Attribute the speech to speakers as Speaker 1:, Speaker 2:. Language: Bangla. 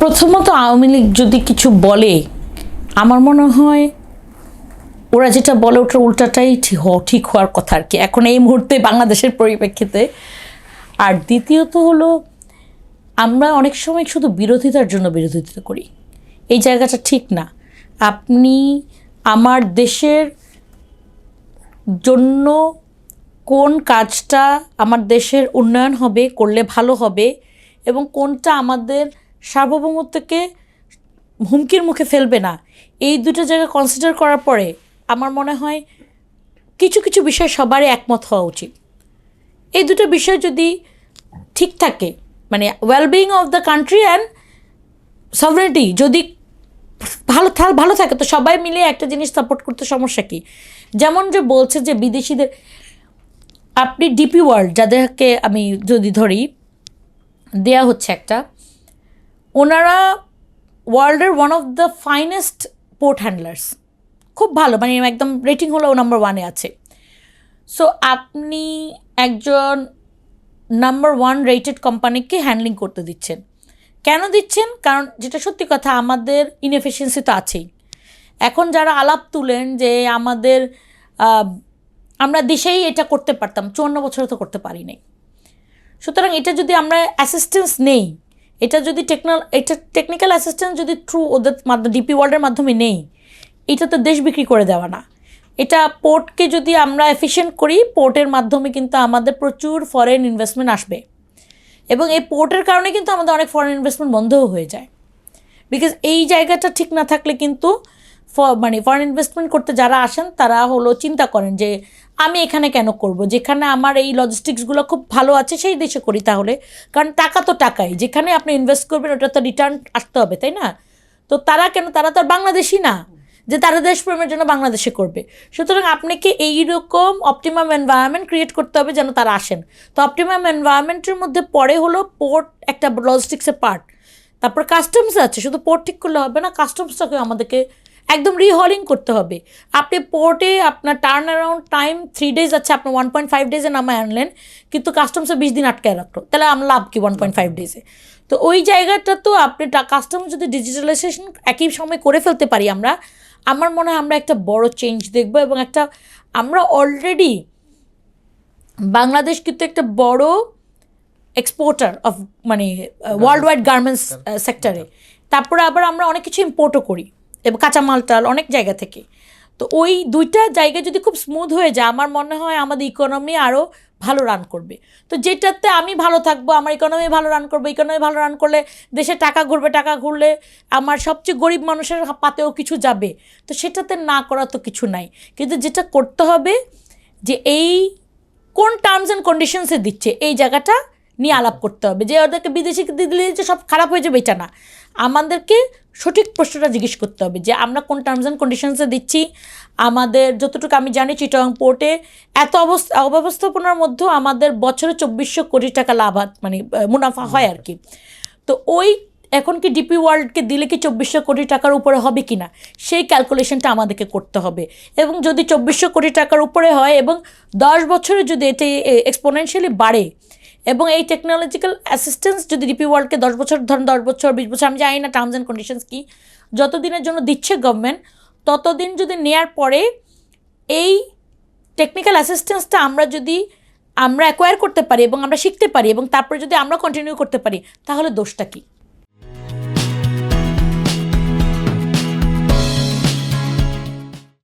Speaker 1: প্রথমত আওয়ামী লীগ যদি কিছু বলে, আমার মনে হয় ওরা যেটা বলে ওটার উল্টাটাই ঠিক হওয়ার কথা আর কি। এখন এই মুহূর্তে বাংলাদেশের পরিপ্রেক্ষিতে। আর দ্বিতীয়ত হলো, আমরা অনেক সময় শুধু বিরোধিতার জন্য বিরোধিতা করি। এই জায়গাটা ঠিক না। আপনি আমার দেশের জন্য কোন কাজটা আমার দেশের উন্নয়ন হবে, করলে ভালো হবে এবং কোনটা আমাদের সার্বভৌমত্বকে হুমকির মুখে ফেলবে না। এই দুটো জায়গা কনসিডার করার পরে আমার মনে হয় কিছু কিছু বিষয় সবারই একমত হওয়া উচিত। এই দুটো বিষয় যদি ঠিক থাকে মানে wellbeing of the country and sovereignty যদি ভালো থা- ভালো থাকে, তো সবাই মিলে একটা জিনিস সাপোর্ট করতে সমস্যা কি? যেমন যে বলছে যে বিদেশিদের, আপনি ডিপি ওয়ার্ল্ড যাদেরকে আমি যদি ধরি, দেয়া হচ্ছে একটা ওনারা ওয়ার্ল্ডের one of the finest port handlers খুব ভালো মানে একদম রেটিং হলো নাম্বার ওয়ানে আছে। সো আপনি একজন নাম্বার ওয়ান রেটেড কোম্পানিকে হ্যান্ডলিং করতে দিচ্ছেন। কেন দিচ্ছেন? কারণ যেটা সত্যি কথা, আমাদের ইনএফিসিয়েন্সি তো আছেই। এখন যারা আলাপ তুলেন যে আমাদের আমরা দেশেই এটা করতে পারতাম, চুয়ান্ন বছরে তো করতে পারি নাই। সুতরাং এটা যদি আমরা অ্যাসিস্ট্যান্স নেই এটা যদি টেকনাল এটা টেকনিক্যাল অ্যাসিস্ট্যান্স যদি থ্রু ওদের মাধ্যমে ডিপি ওয়ার্ল্ডের মাধ্যমে নেই, এটা তো দেশ বিক্রি করে দেওয়া না। এটা পোর্টকে যদি আমরা এফিশিয়েন্ট করি পোর্টের মাধ্যমে কিন্তু আমাদের প্রচুর ফরেন ইনভেস্টমেন্ট আসবে। এবং এই পোর্টের কারণে কিন্তু আমাদের অনেক ফরেন ইনভেস্টমেন্ট বন্ধও হয়ে যায়। বিকজ এই জায়গাটা ঠিক না থাকলে কিন্তু মানে ফরেন ইনভেস্টমেন্ট করতে যারা আসেন, তারা হলো চিন্তা করেন যে আমি এখানে কেন করব? যেখানে আমার এই লজিস্টিক্সগুলো খুব ভালো আছে, সেই দেশে করি তাহলে। কারণ টাকা তো টাকাই। যেখানে আপনি ইনভেস্ট করবেন, ওটা তো রিটার্ন আসতে হবে, তাই না? তো তারা কেন? তারা তো আর বাংলাদেশি না। যে তারা দেশপ্রেমের জন্য বাংলাদেশে করবে। সুতরাং আপনাকে এইরকম অপটিমাম এনভায়রনমেন্ট ক্রিয়েট করতে হবে যেন তারা আসেন। তো অপটিমাম এনভায়রনমেন্টের মধ্যে পরে হলো পোর্ট একটা লজিস্টিক্সের পার্ট তারপর কাস্টমস আছে। শুধু পোর্ট ঠিক করলে হবে না কাস্টমসটাকে আমাদেরকে একদম রিহলিং করতে হবে। আপনি পোর্টে আপনার turn around time three days আছে আপনি ওয়ান পয়েন্ট ফাইভ ডেজে নামায় আনলেন কিন্তু কাস্টমসে বিশ দিন আটকায় রাখল। তাহলে আমার লাভ কি ওয়ান পয়েন্ট ফাইভ ডেজে তো ওই জায়গাটা তো আপনি কাস্টমস যদি ডিজিটালাইজেশন একই সময় করে ফেলতে পারি আমরা আমার মনে হয় আমরা একটা বড় চেঞ্জ দেখব এবং একটা আমরা অলরেডি বাংলাদেশ কিন্তু একটা বড় এক্সপোর্টার অফ মানে ওয়ার্ল্ড ওয়াইড গার্মেন্টস সেক্টরে তারপরে আবার আমরা অনেক কিছু ইম্পোর্টও করি। এবং কাঁচামাল টাল অনেক জায়গা থেকে। তো ওই দুইটা জায়গা যদি খুব স্মুথ হয়ে যায়, আমার মনে হয় আমাদের ইকোনমি আরও ভালো রান করবে। তো যেটাতে আমি ভালো থাকব, আমার ইকোনমি ভালো রান করব ইকোনমি ভালো রান করলে দেশে টাকা ঘুরবে, টাকা ঘুরলে আমার সবচেয়ে গরিব মানুষের পাতেও কিছু যাবে। তো সেটাতে না করা তো কিছু নাই। কিন্তু যেটা করতে হবে যে এই কোন টার্মস অ্যান্ড কন্ডিশনসে দিচ্ছে, এই জায়গাটা নিয়ে আলাপ করতে হবে। যে ওদেরকে বিদেশি দিয়ে দিলে যে সব খারাপ হয়ে যাবে, এটা না। আমাদেরকে সঠিক প্রশ্নটা জিজ্ঞেস করতে হবে যে, আমরা কোন টার্মস অ্যান্ড কন্ডিশনসে দিচ্ছি? আমাদের যতটুকু আমি জানি চিটং পোর্টে এত অবস্থা, অব্যবস্থাপনার মধ্যেও আমাদের বছরে চব্বিশশো কোটি টাকা লাভ মানে মুনাফা হয় আর কি। তো ওই এখন কি ডিপি ওয়ার্ল্ডকে দিলে কি চব্বিশশো কোটি টাকার উপরে হবে কি না? সেই ক্যালকুলেশনটা আমাদেরকে করতে হবে। এবং যদি চব্বিশশো কোটি টাকার উপরে হয় এবং দশ বছরে যদি এটি এক্সপোনেনশিয়ালি বাড়ে এবং এই টেকনোলজিক্যাল অ্যাসিস্ট্যান্স যদি ডিপি ওয়ার্ল্ডকে দশ বছর, ধরেন দশ বছর, বিশ বছর, আমি জানি না টার্মস অ্যান্ড কন্ডিশনস কি, যতদিনের জন্য দিচ্ছে গভর্নমেন্ট ততদিন যদি নেয়ার পরে এই টেকনিক্যাল অ্যাসিস্ট্যান্সটা আমরা যদি আমরা অ্যাকোয়ার করতে পারি এবং আমরা শিখতে পারি এবং তারপরে যদি আমরা কন্টিনিউ করতে পারি, তাহলে দোষটা কী?